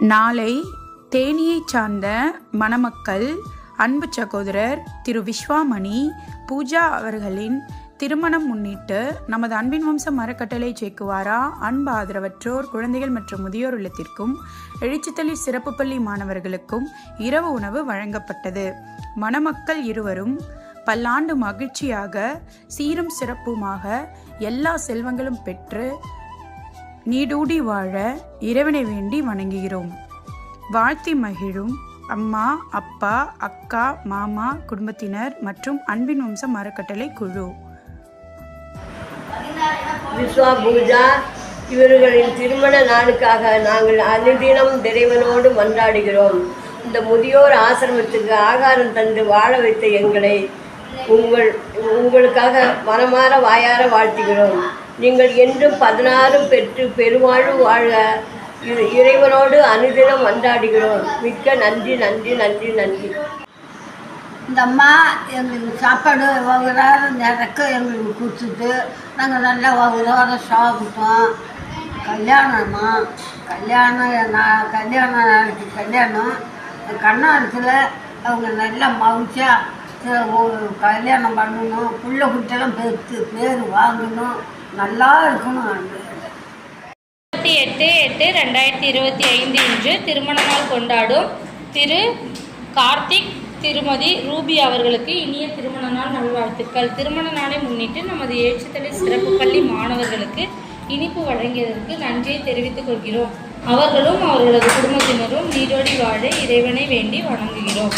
நாளை தேனியைச் சார்ந்த மணமக்கள் அன்பு சகோதரர் திரு விஸ்வாமணி பூஜா அவர்களின் திருமணம் முன்னிட்டு நமது அன்பின் வம்சம் மரக்கட்டளை சேக்குவாரா அன்பு ஆதரவற்றோர் குழந்தைகள் மற்றும் முதியோர் இல்லத்திற்கும் எழுச்சித்தளி சிறப்பு பள்ளி மாணவர்களுக்கும் இரவு உணவு வழங்கப்பட்டது. மணமக்கள் இருவரும் பல்லாண்டு மகிழ்ச்சியாக சீரும் சிறப்புமாக எல்லா செல்வங்களும் பெற்று நீடூடி வாழ இறைவனை வேண்டி வணங்குகிறோம். வாழ்த்தி மகிழும் அம்மா அப்பா அக்கா மாமா குடும்பத்தினர் மற்றும் அன்பின் வம்சம் அறக்கட்டளை குழு. விஸ்வா பூஜா இவர்களின் திருமண நாளுக்காக நாங்கள் அனுதினம் இறைவனோடு மன்றாடுகிறோம். இந்த முதியோர் ஆசிரமத்துக்கு ஆகாரம் தந்து வாழ வைத்த எங்களை உங்கள் உங்களுக்காக மனமாற வாயார வாழ்த்துகிறோம். நீங்கள் என்றும் பதினாறு பெற்று பெருவாழ்வு வாழ இறைவனோடு அனுதினம் வந்தாடுகிறோம் மிக்க நன்றி நன்றி நன்றி நன்றி. இந்த அம்மா எங்களுக்கு சாப்பாடு வகுறாரு நிறக்க எங்களுக்கு கொடுத்துட்டு நாங்கள் நல்லா வகுறார சாப்பிட்டோம். கல்யாணமா கல்யாணம் நான் கல்யாணம் நாளைக்கு கல்யாணம். கண்ணாடத்தில் அவங்க நல்லா மகிழ்ச்சியாக ஒரு கல்யாணம் பண்ணணும் பிள்ளை குட்டெல்லாம் பெற்று பேர் வாங்கணும் நல்லா இருக்கணும் இருபத்தி எட்டு எட்டு ரெண்டாயிரத்தி இருபத்தி ஐந்து இன்று திருமண நாள் கொண்டாடும் திரு கார்த்திக் திருமதி ரூபி அவர்களுக்கு இனிய திருமண நாள் நல்வாழ்த்துக்கள். திருமண நாளை முன்னிட்டு நமது ஏற்றுத்தலை சிறப்பு பள்ளி மாணவர்களுக்கு இனிப்பு வழங்கியதற்கு நன்றியை தெரிவித்துக் கொள்கிறோம். அவர்களும் அவர்களது குடும்பத்தினரும் நீரோடி வாழ இறைவனை வேண்டி வணங்குகிறோம்.